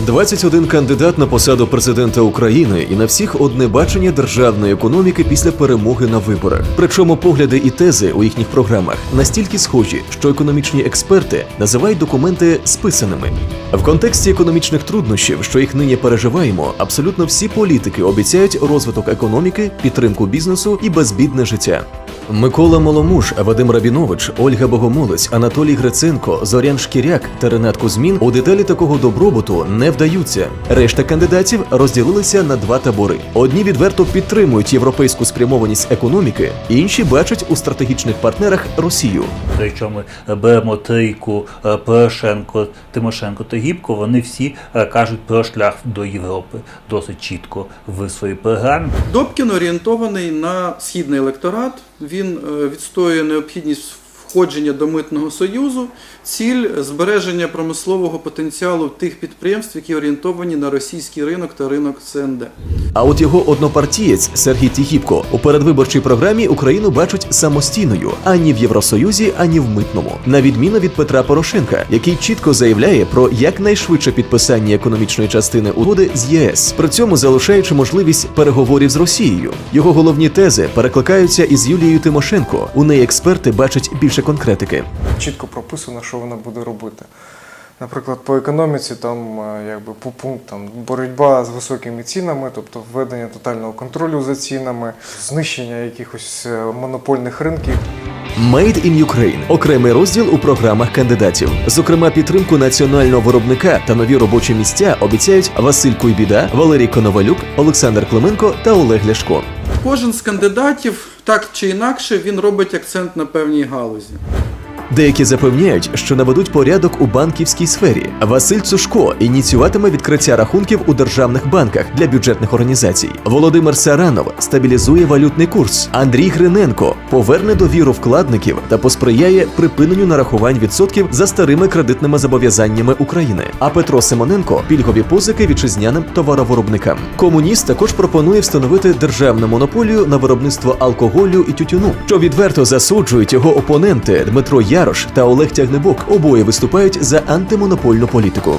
21 кандидат на посаду президента України і на всіх одне бачення державної економіки після перемоги на виборах. Причому погляди і тези у їхніх програмах настільки схожі, що економічні експерти називають документи списаними. В контексті економічних труднощів, що їх нині переживаємо, абсолютно всі політики обіцяють розвиток економіки, підтримку бізнесу і безбідне життя. Микола Моломуш, Вадим Рабінович, Ольга Богомолець, Анатолій Гриценко, Зорян Шкіряк та Ренат Кузьмін у деталі такого добробуту не вдаються. Решта кандидатів розділилися на два табори: одні відверто підтримують європейську спрямованість економіки, інші бачать у стратегічних партнерах Росію. Якщо ми беремо трійку е, Порошенко, Тимошенко та Гібко, вони всі е, кажуть про шлях до Європи досить чітко в своїй програмі. Добкін орієнтований на східний електорат. Він е, відстоює необхідність входження до митного союзу, ціль збереження промислового потенціалу тих підприємств, які орієнтовані на російський ринок та ринок СНД. А от його однопартієць Сергій Тігіпко у передвиборчій програмі Україну бачить самостійною ані в Євросоюзі, ані в митному, на відміну від Петра Порошенка, який чітко заявляє про якнайшвидше підписання економічної частини угоди з ЄС, при цьому залишаючи можливість переговорів з Росією. Його головні тези перекликаються із Юлією Тимошенко. У неї експерти бачать більше конкретики. чітко прописано, що вона буде робити. Наприклад, по економіці там е, якби по пунктам боротьба з високими цінами, тобто введення тотального контролю за цінами, знищення якихось е, монопольних ринків. Made in Ukraine – окремий розділ у програмах кандидатів. Зокрема, підтримку національного виробника та нові робочі місця обіцяють Василь Куйбіда, Валерій Коновалюк, Олександр Клименко та Олег Ляшко. Кожен з кандидатів так чи інакше він робить акцент на певній галузі. Деякі запевняють, що наведуть порядок у банківській сфері. Василь Цушко ініціюватиме відкриття рахунків у державних банках для бюджетних організацій. Володимир Саранов стабілізує валютний курс. Андрій Гриненко поверне довіру вкладників та посприяє припиненню нарахувань відсотків за старими кредитними зобов'язаннями України. А Петро Симоненко пільгові позики вітчизняним товаровиробникам. Комуніст також пропонує встановити державну монополію на виробництво алкоголю і тютюну, що відверто засуджують його опоненти Дмитро Ярош та Олег Тягнебок. Обоє виступають за антимонопольну політику.